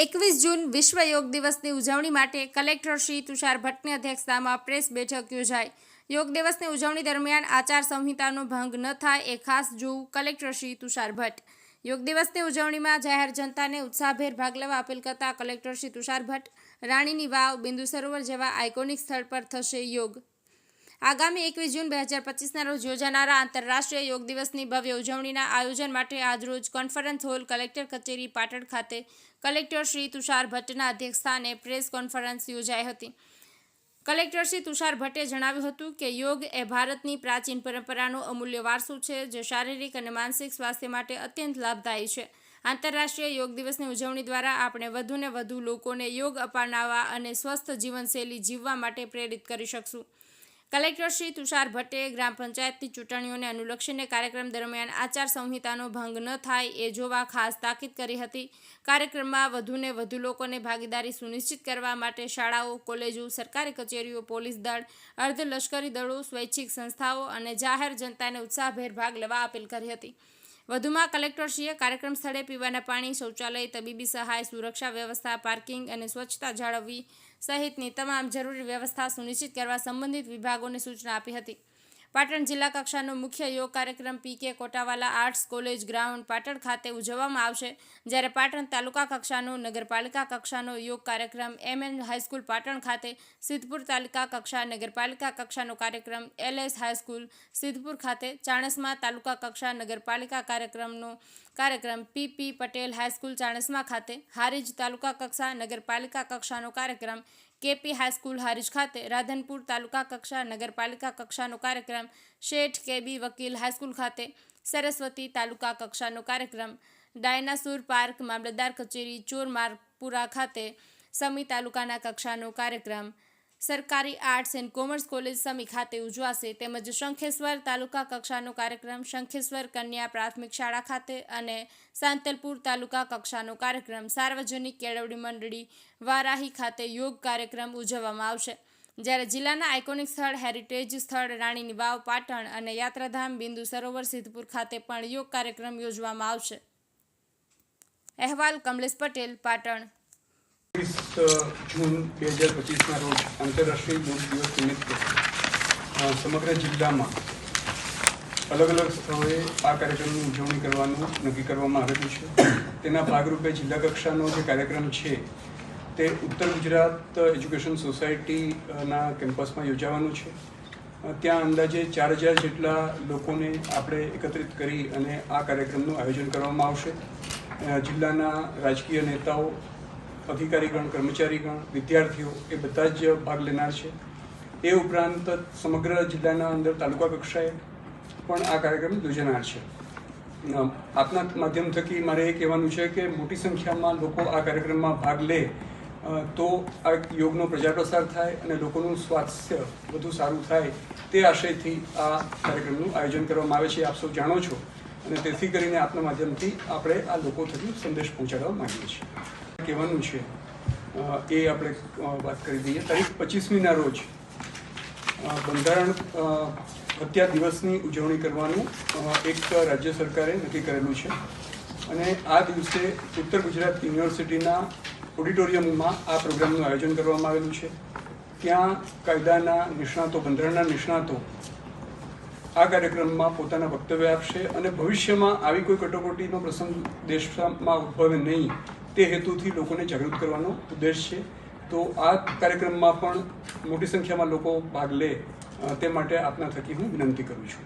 એકવીસ જૂન વિશ્વ યોગ દિવસની ઉજવણી માટે કલેક્ટર શ્રી તુષાર ભટ્ટની અધ્યક્ષતામાં પ્રેસ બેઠક યોજાઈ. યોગ દિવસની ઉજવણી દરમિયાન આચાર સંહિતાનો ભંગ ન થાય એ ખાસ જોવું કલેક્ટર શ્રી તુષાર ભટ્ટ. યોગ દિવસની ઉજવણીમાં જાહેર જનતાને ઉત્સાહભેર ભાગ લેવા અપીલ કરતા કલેક્ટર શ્રી તુષાર ભટ્ટ, રાણીની વાવ, બિંદુ સરોવર જેવા આઇકોનિક સ્થળ પર થશે યોગ. આગામી એકવીસ જૂન બે હજાર પચીસના રોજ યોજાનારા આંતરરાષ્ટ્રીય યોગ દિવસની ભવ્ય ઉજવણીના આયોજન માટે આજરોજ કોન્ફરન્સ હોલ કલેક્ટર કચેરી પાટણ ખાતે કલેક્ટર શ્રી તુષાર ભટ્ટના અધ્યક્ષસ્થાને પ્રેસ કોન્ફરન્સ યોજાઈ હતી. કલેક્ટર શ્રી તુષાર ભટ્ટે જણાવ્યું હતું કે યોગ એ ભારતની પ્રાચીન પરંપરાનો અમૂલ્ય વારસો છે, જે શારીરિક અને માનસિક સ્વાસ્થ્ય માટે અત્યંત લાભદાયી છે. આંતરરાષ્ટ્રીય યોગ દિવસની ઉજવણી દ્વારા આપણે વધુને વધુ લોકોને યોગ અપનાવવા અને સ્વસ્થ જીવનશૈલી જીવવા માટે પ્રેરિત કરી શકશું. કલેક્ટર શ્રી તુષાર ભટ્ટે ગ્રામ પંચાયતની ચૂંટણીઓને અનુલક્ષીને કાર્યક્રમ દરમિયાન આચાર સંહિતાનો ભંગ ન થાય એ જોવા ખાસ તાકીદ કરી હતી. કાર્યક્રમમાં વધુને વધુ લોકોને ભાગીદારી સુનિશ્ચિત કરવા માટે શાળાઓ, કોલેજો, સરકારી કચેરીઓ, પોલીસ દળ, અર્ધલશ્કરી દળો, સ્વૈચ્છિક સંસ્થાઓ અને જાહેર જનતાને ઉત્સાહભેર ભાગ લેવા અપીલ કરી હતી. વધુમાં કલેક્ટરશ્રીએ કાર્યક્રમ સ્થળે પીવાના પાણી, શૌચાલય, તબીબી સહાય, સુરક્ષા વ્યવસ્થા, પાર્કિંગ અને સ્વચ્છતા જાળવવી સહિતની તમામ જરૂરી વ્યવસ્થા સુનિશ્ચિત કરવા સંબંધિત વિભાગોને સૂચના આપી હતી. પાટણ જિલ્લા કક્ષાનો મુખ્ય યોગ કાર્યક્રમ P K Kotawala arts college ground Patan ખાતે ઉજવવામાં આવશે. જ્યારે પાટણ તાલુકા કક્ષાનો, નગરપાલિકા કક્ષાનો યોગ કાર્યક્રમ એમએન હાઈસ્કૂલ પાટણ ખાતે, સિદ્ધપુર તાલુકા કક્ષા, નગરપાલિકા કક્ષાનો કાર્યક્રમ એલ એસ હાઈસ્કૂલ સિદ્ધપુર ખાતે, ચાણસમાં તાલુકા કક્ષા, નગરપાલિકા કાર્યક્રમનો કાર્યક્રમ પીપી પટેલ હાઈસ્કૂલ ચાણસમા ખાતે, હારીજ તાલુકા કક્ષા, નગરપાલિકા કક્ષાનો કાર્યક્રમ કેપી હાઈસ્કૂલ હારીજ ખાતે રાધનપુર તાલુકા કક્ષા, નગરપાલિકા કક્ષાનો કાર્યક્રમ, શેઠ કેબી વકીલ હાઈસ્કૂલ ખાતે, સરસ્વતી તાલુકા કક્ષાનો કાર્યક્રમ, ડાયનાસોર પાર્ક મામલતદાર કચેરી ચોર ચોરમારપુરા ખાતે, સમી તાલુકાના કક્ષાનો કાર્યક્રમ સરકારી arts and commerce college Sami ખાતે ઉજવાશે તેમજ શંખેશ્વર તાલુકા કક્ષાનો કાર્યક્રમ, શંખેશ્વર કન્યા પ્રાથમિક શાળા ખાતે અને સાંતલપુર તાલુકા કક્ષાનો કાર્યક્રમ, સાર્વજનિક કેળવણી મંડળી વારાહી ખાતે યોગ કાર્યક્રમ ઉજવવામાં આવશે. જ્યારે જિલ્લાના આઇકોનિક સ્થળ હેરિટેજ સ્થળ, રાણીની વાવ, પાટણ અને યાત્રાધામ બિંદુ સરોવર, સિદ્ધપુર ખાતે પણ યોગ કાર્યક્રમ યોજવામાં આવશે. અહેવાલ કમલેશ પટેલ, પાટણ. એકવીસ જૂન, બે હજાર પચીસના રોજ આંતરરાષ્ટ્રીય યોગ દિવસ નિમિત્તે સમગ્ર જિલ્લામાં અલગ અલગ સ્થળોએ આ કાર્યક્રમની ઉજવણી કરવાનું નક્કી કરવામાં આવેલું છે. તેના ભાગરૂપે જિલ્લા કક્ષાનો જે કાર્યક્રમ છે, તે ઉત્તર ગુજરાત એજ્યુકેશન સોસાયટીના કેમ્પસમાં યોજાવાનું છે. ત્યાં અંદાજે ચાર હજાર જેટલા લોકોને આપણે એકત્રિત કરી અને આ કાર્યક્રમનું આયોજન કરવામાં આવશે. જિલ્લાના રાજકીય નેતાઓ અધિકારીગણ, કર્મચારીગણ, વિદ્યાર્થીઓ એ બધા જ ભાગ લેનાર છે. એ ઉપરાંત સમગ્ર જિલ્લાના અંદર તાલુકા કક્ષાએ પણ આ કાર્યક્રમ યોજાનાર છે. આપના માધ્યમ થકી મારે એ કહેવાનું છે કે મોટી સંખ્યામાં લોકો આ કાર્યક્રમમાં ભાગ લે તો આ યોગનો પ્રચાર પ્રસાર થાય અને લોકોનું સ્વાસ્થ્ય વધુ સારું થાય તે આશયથી આ કાર્યક્રમનું આયોજન કરવામાં આવે છે. આપ સૌ જાણો છો અને તેથી કરીને આપના માધ્યમથી આપણે આ લોકો થકી સંદેશ પહોંચાડવા માંગીએ છીએ. કહેવાનું છે. એ આપણે વાત કરી દઈએ. તારીખ પચીસમીના રોજ બંધારણ હત્યા દિવસની ઉજવણી કરવાનું એક રાજ્ય સરકારે નક્કી કરેલું છે. અને આ દિવસે ઉત્તર ગુજરાત યુનિવર્સિટીના ઓડિટોરિયમમાં આ પ્રોગ્રામનું આયોજન કરવામાં આવેલું છે. ત્યાં કાયદાના નિષ્ણાતો, બંધારણના નિષ્ણાતો આ કાર્યક્રમમાં પોતાના વક્તવ્ય આપશે અને ભવિષ્યમાં આવી કોઈ કટોકટીનો પ્રસંગ દેશમાં ઉદ્ભવે નહીં. તે હેતુથી લોકોને જાગૃત કરવાનો ઉદ્દેશ છે. તો આ કાર્યક્રમમાં પણ મોટી સંખ્યામાં લોકો ભાગ લે તે માટે આપના થકી હું વિનંતી કરું છું.